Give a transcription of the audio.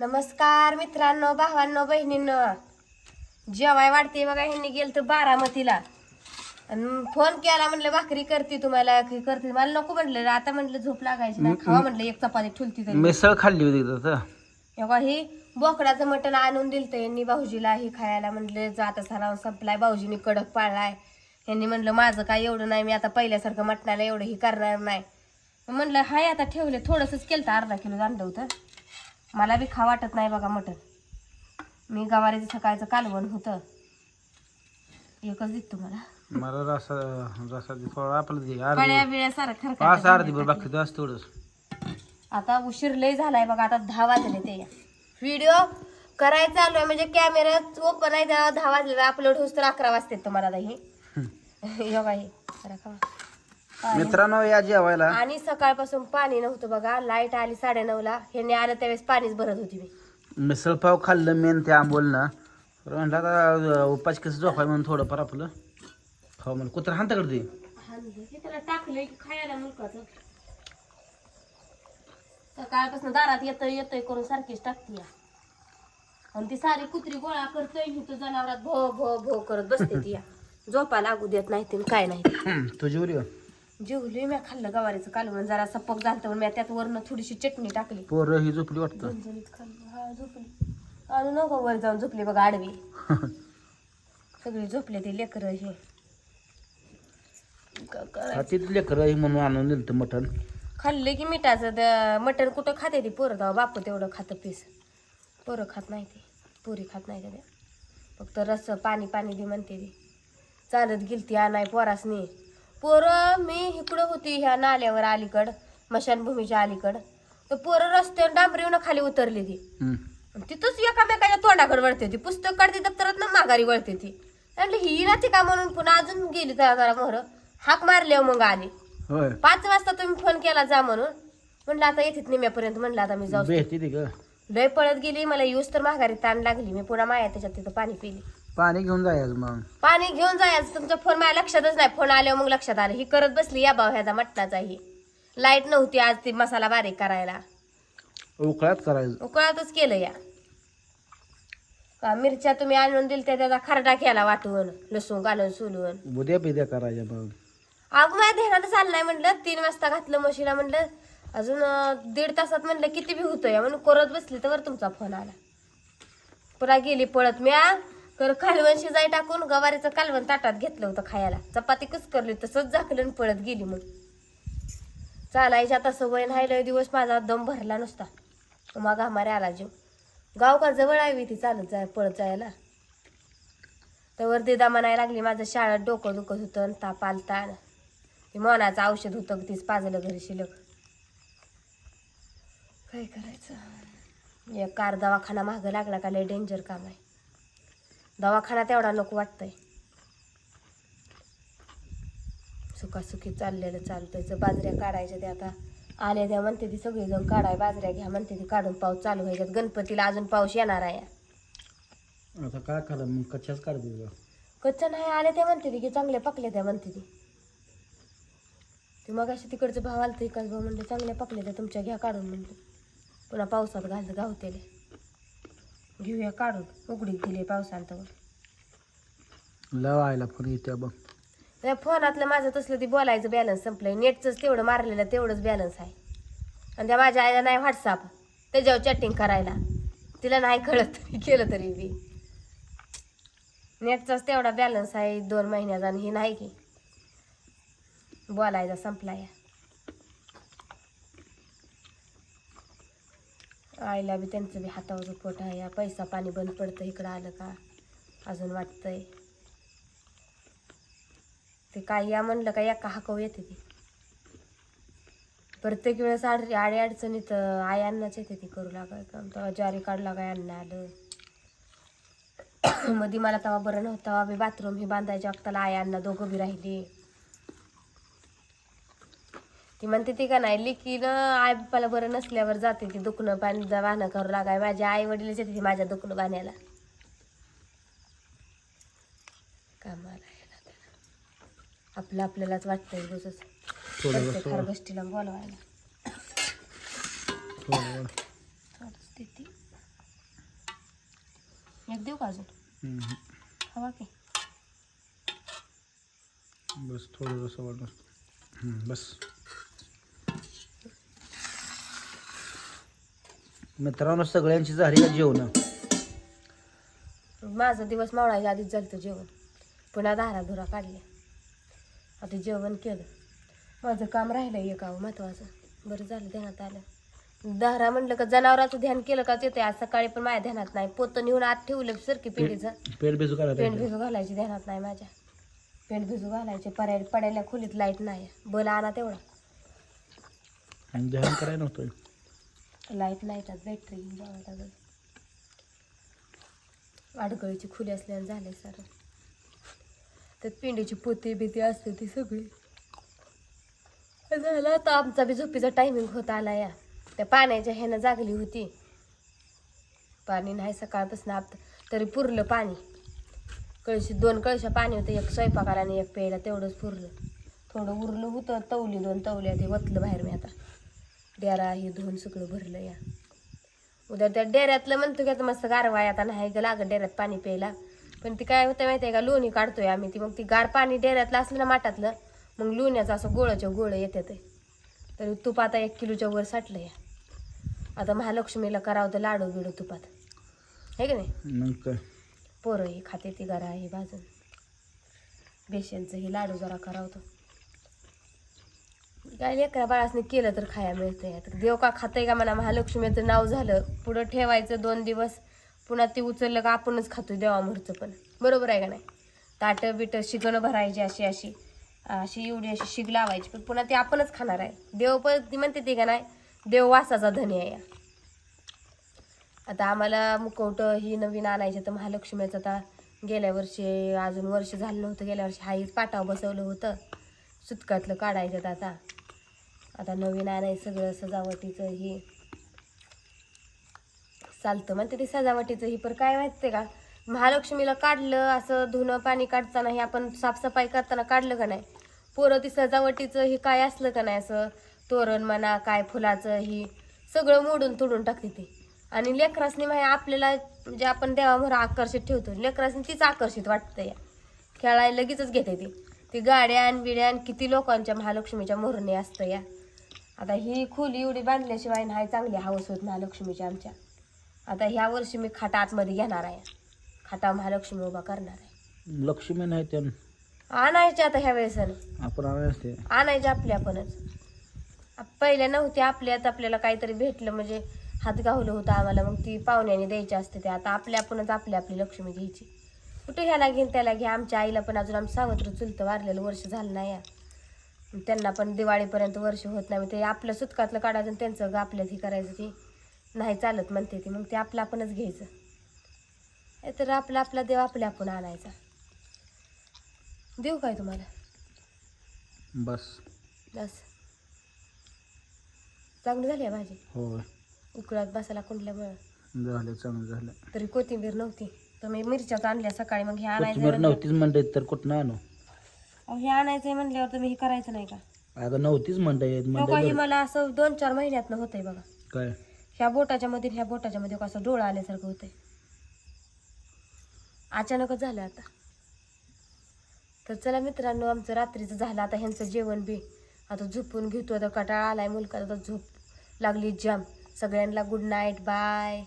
नमस्कार मित्रांनो भावांनो बहिणींनो. जेवाय वाढते बघा ह्यांनी गेलं तर बारामतीला. आणि फोन केला म्हणलं भाकरी करते तुम्हाला की करते. मला नको म्हणलं आता म्हटलं झोप लागायची ना खावा म्हणलं एक चपाती ठुलती तरी. मिसळ खाल्ली होती तिथं तेव्हा ही बोकडाचं मटण आणून दिलं यांनी भाऊजीला ही खायला म्हणलं जाता सराव संपलाय भाऊजीने कडक पाळलाय. यांनी म्हणलं माझं काय एवढं नाही मी आता पहिल्यासारखं मटणाला एवढं ही करणार नाही. म्हणलं हाय आता ठेवले थोडंसंच केलं तर अर्धा किलो आणलं होतं. मला बी खा वाटत नाही बघा मटण. मी गवारीचं सकाळचं कालवण होतं. एकच देत तुम्हाला मला रसा रसा दे, थोडा आपलं दे कळ्या अर्धी बिळ्या सारं पाच खरखर अर्धी बरं बाकी असं तेवढंच आता उशीर लय झालाय बघा आता दहा वाजले ते. व्हिडिओ करायचा चालू आहे म्हणजे कॅमेरा ओपन आहे तेव्हा दहा वाजले अपलोड होस तर अकरा वाजते तुम्हाला आता हे. योगा हे जरा खावा. मित्रांनो या जेवायला. आणि सकाळपासून पाणी नव्हतं बघा. लाइट आली साडे ला ह्यांनी आलं त्यावेळेस पाणीच भरत होती मी. मिसळ पाव खाल्लं मेन त्या आंबोलनं. म्हणलं आता उपाच कसं झोपाय म्हणून थोडंफार आपलं खाऊ म्हणलं कुत्र हांताकडे दे त्याला टाकलंय खायला मुलकाचं. सकाळपासून दारात येतोय येतोय करून सारखीच टाकते या. आणि ती सारी कुत्री गोळा करतोय जनावरात भो भो भो करत बसते ती या. झोपा लागू देत नाही ती काय नाही. तुझी उरी हो. जेवली मी खाल्लं गवारीचं कालवण जरा सपक झालं तर मी त्यात वरनं थोडीशी चटणी टाकली. पोरं ही झोपली वाटतं. झणझणीत खाल्लं. हा झोपली. आणि नको वर जाऊन झोपली बघा आडवी. सगळी झोपले ते लेकर हे. का- हा तिथं लेकरं म्हणून आणून दिलं होतं मटण. खाल्ले की मिठाचं द- मटण कुठं खाते ती पोरं? तेव्हा बापू तेवढं खातं पीस. पोरं खात नाही ती. पुरी खात नाही त्या फक्त रस पाणी पाणी दे म्हणते ती. चालत गेलती आणाय पोरासनी. पोरं मी इकडं होती ह्या नाल्यावर अलीकड मशानभूमीच्या अलीकड. तर पोरं रस्त्यावर डांबरीवनं खाली उतरली ती. तिथंच एकामेकाच्या तोंडाकडे वळते ती. पुस्तक काढते दप्तरात ना माघारी वळते ती. म्हटलं ही राहते का म्हणून पुन्हा अजून गेली त्या जरा मोहर हाक मारल्यावर मग आली. पाच वाजता तुम्ही फोन केला जा म्हणून. म्हणलं आता येते निम्यापर्यंत म्हणलं आता मी जाऊ ती लय पळत गेली मला येऊस तर माघारी ताण लागली. मी पुन्हा माया त्याच्यात तिथं पाणी पिली. पाणी घेऊन जायचं मग. पाणी घेऊन जायचं. तुमचा फोन माझ्या लक्षातच नाही. फोन आल्यावर मग लक्षात आलं. ही करत बसली या भाऊ ह्याचा मटणाचा ही. लाइट नव्हती आज ती मसाला बारीक करायला. उकळ्यात करायचं. उकळातच केलं या. का मिरच्या तुम्ही आणून दिल त्याचा खरडा केला वाटून लसूण घालून सोलून. उद्या पिद्या करायच्या मग अगं माझ्या ध्यानात चाललं नाही म्हटलं तीन वाजता घातलं म्हशीला म्हटलं अजून अं, दीड तासात म्हटलं किती बी होतंय. म्हणून करत बसली तर तुमचा फोन आला. पुन्हा गेली पळत म्या. तर कालवण शिजाय टाकून गवारीचं कालवण ताटात घेतलं होतं खायला. चपाती कुसकरली तसंच झाकलं आणि पळत गेली मग. चालायच्या आता सवय नाही लय दिवस माझा दम भरला नुसता. मग आम्हाला आला जीव. गाव का जवळ आहे ती चालत जाय पळत जायला. तर दिदा म्हणायला लागली माझं शाळेत डोकं दुखत होतं आणि ताप आलता. ते मनाचं औषध होतं तीच पाजलं घरी शिलक काय करायचं? एक कार दवाखाना मागं लागला का लय डेंजर काम आहे. दवाखाना तेवढा नको वाटतंय. सुखासुखी चाललेलं चालतंय. बाजऱ्या काढायच्या त्या आता आल्या त्या म्हणते ती सगळेजण काढाय बाजऱ्या घ्या म्हणते ती काढून पाऊस चालू व्हायच्यात. गणपतीला अजून पाऊस येणार आहे. आता काय करा मग कच्च्याच काढते कच्च्या नाही आल्या त्या म्हणते ती की चांगल्या पकल्या त्या म्हणते ती. ती मग अशी तिकडचं भाव आलं एकाच भाऊ म्हणले चांगल्या पकल्या त्या तुमच्या घ्या काढून म्हणले. पुन्हा पावसात घालतं गावतेले. घेऊया काढून. उघडीत दिले पावसांतवर लावायला पण येत्या बघ. त्या फोनातलं माझं तसलं ती बोलायचं बॅलन्स संपलंय. नेटचंच तेवढं मारलेलं तेवढंच बॅलन्स आहे. आणि त्या माझ्या आईला नाही व्हॉट्सअप त्याच्यावर चॅटिंग करायला. तिला नाही कळत तरी केलं तरी बी. नेटचाच तेवढा बॅलन्स आहे दोन महिन्याचा आणि ही नाही की. बोलायचा संपला या आईला बी त्यांचं बी हातावरचं पोट आहे. या पैसा पाणी बंद पडतं इकडं आलं का? अजून वाटतंय. ते काय या म्हणलं का एका हाकव येते ती. प्रत्येक वेळेस आड आडी अडचणीत आई अन्नाच येते ती करू लागाय काम तेव्हा ज्वारी काढला काय अन्न आलं. मधी मला तेव्हा बरं नव्हतं तेव्हा बाथरूम ही बांधायच्या वक्ताला आई अण्णा दोघं बी राहिली. ती म्हणते ती का नाही लिकीनं आई बापाला बरं नसल्यावर जाते ती दुखणं पाणी वाहनं करू लागाय. माझ्या आई वडीलच येते ती माझ्या दुखणं बाण्याला कामाला. आपलं आपल्यालाच वाटतंय रोजच. हर गोष्टीला बोलवायला. एक देऊ का अजून. हवा की? बस थोडं वाटत बस. मित्रांनो सगळ्यांची झाली का जेवण? माझा दिवस मावळायच्या आधीच झालं जेवण. पुन्हा धारा धुरा काढल्या. आता जेवण केलं. माझं काम राहिलं एक अहो महत्वाचं. बरं झालं ध्यानात आलं. धारा म्हणलं का जनावराचं ध्यान केलं का येते आज सकाळी पण माझ्या ध्यानात नाही. पोतं नेऊन आत ठेवलं सरकी पिढीचं पेट भिजू पेंट भिजू घालायची ध्यानात नाही माझ्या. पेंट भिजू घालायचे पर्याय पडायला खोलीत लाइट नाही. बल आणा तेवढा. ध्यान करायला नव्हतं. लाइट लाईटात त्यात बॅटरी जावं अडगळीची खुली असल्याने झाले सारं. त्यात पिंडीची पोती बिती असते ती सगळी. झालं आता आमचा बी झोपीचा टायमिंग होत आला या. त्या पाण्याच्या ह्यानं जागली होती. पाणी नाही सकाळपासून आप तरी पुरलं पाणी. कळशी दोन कळशा पाणी होतं एक स्वयंपाकाला आणि एक प्यायला तेवढंच पुरलं. थोडं उरलं होतं तवली दोन तवल्या ते वतलं बाहेर मी आता. डेरा हे धुवून सगळं भरलं या. उद्या त्या डेऱ्यातलं म्हणतो की आता मस्त गारवा आता नाही ग लागत डेऱ्यात पाणी प्यायला. पण ती काय होतं माहिती आहे का लोणी काढतोय आम्ही ती मग ती गार पाणी डेऱ्यातलं असलं ना माठातलं मग लोण्याचं असं गोळाच्या गोळ येते ते तरी तूप आता एक किलोच्या वर साठलं या आता महालक्ष्मीला करावं तर लाडू बिडू तुपात. हे की नाही? पोरं ही खाते ती गरा ही भाजून बेसनचं ही लाडू जरा करावतो काय लेकरा बाळासने केलं तर खाया मिळतंय. आता देव का खातंय का म्हणा महालक्ष्मीचं नाव झालं पुढं ठेवायचं दोन दिवस पुन्हा ते उचललं का आपणच खातो देवामोरचं पण. बरोबर आहे का नाही? ताटं बिटं शिगणं भरायची अशी अशी अशी एवढी अशी शिग लावायची पण पुन्हा ते आपणच खाणार आहे. देव पण ती म्हणते ते का नाही देव वासाचा धनी आहे या. आता आम्हाला मुकवटं ही नवीन आणायची तर महालक्ष्मीचं आता गेल्या वर्षी अजून वर्ष झालं नव्हतं गेल्या वर्षी हाईच पाटाव बसवलं होतं. सुतकातलं काढायचं आता. आता नवीन आणाय सगळं सजावटीचं हे. चालतं. म्हणते ते सजावटीचं ही पण काय माहिती का? महालक्ष्मीला काढलं असं धुणं पाणी काढताना हे आपण साफसफाई करताना काढलं का नाही? पोरं ती सजावटीचं हे काय असलं का नाही? असं तोरण म्हणा काय फुलाचं ही सगळं मोडून तोडून टाकते ते. आणि लेकरासनी माहिती आपल्याला म्हणजे आपण देवावर आकर्षित ठेवतो. लेकरासनी तीच आकर्षित वाटतं या खेळायला लगेचच घेते ती. ती गाड्या गाड्यान बिड्यान किती लोकांच्या महालक्ष्मीच्या मोरणी असतं या. आता ही खोली एवढी बांधल्याशिवाय नाही चांगली हवस होत महालक्ष्मीच्या आमच्या. आता ह्या वर्षी मी खाटा आतमध्ये घेणार आहे. खाटा महालक्ष्मी उभा करणार आहे. लक्ष्मी नाही त्या. आणायचे आता ह्या वेळेस आपण आणायचे. आणायचे आपले आपणच. आप- पहिल्या नव्हते आपल्यात आपल्याला काहीतरी भेटलं म्हणजे हात गावलं होतं आम्हाला. मग ती पाहुण्याने द्यायची असते ते. आता आपल्या आपणच आपली आपली लक्ष्मी घ्यायची. कुठे ह्याला घेईन त्याला घ्या. आमच्या आईला पण अजून आमचं सावत्र चुलतं वारलेलं वर्ष झालं नाही या त्यांना पण दिवाळीपर्यंत वर्ष होत नाही ते आपलं सुतकातलं काढायचं त्यांचं आपल्यात हे करायचं ते नाही चालत म्हणते ती. मग ते आपलं आपणच घ्यायचं. हे तर आपला आपला देव आपल्या आपण आणायचा. देऊ काय तुम्हाला? बस. बस. चांगली झाली आहे भाजी? होय. उकळत बसायला कुंडल्यामुळं. झालं चांगलं झालं. तरी कोथिंबीर नव्हती. तर मी मिरच्याच आणल्या सकाळी मग हे आणायचं नव्हतीच मंडईत तर कुठं आणू? हे आणायचंय म्हणल्यावर तुम्ही हे करायचं नाही का? अगं नव्हतीच हो का, हे मला असं दोन चार महिन्यात होतंय बघा. काय? ह्या बोटाच्या मध्ये ह्या बोटाच्या मध्ये कसं डोळा आल्यासारखं होतंय. अचानकच झालं आता. तर चला मित्रांनो आमचं रात्रीचं झालं. आता ह्यांचं जेवण बी आता झोपून घेतो. आता कटाळा आलाय मुलगा आता झोप लागली जाम सगळ्यांना गुड नाईट बाय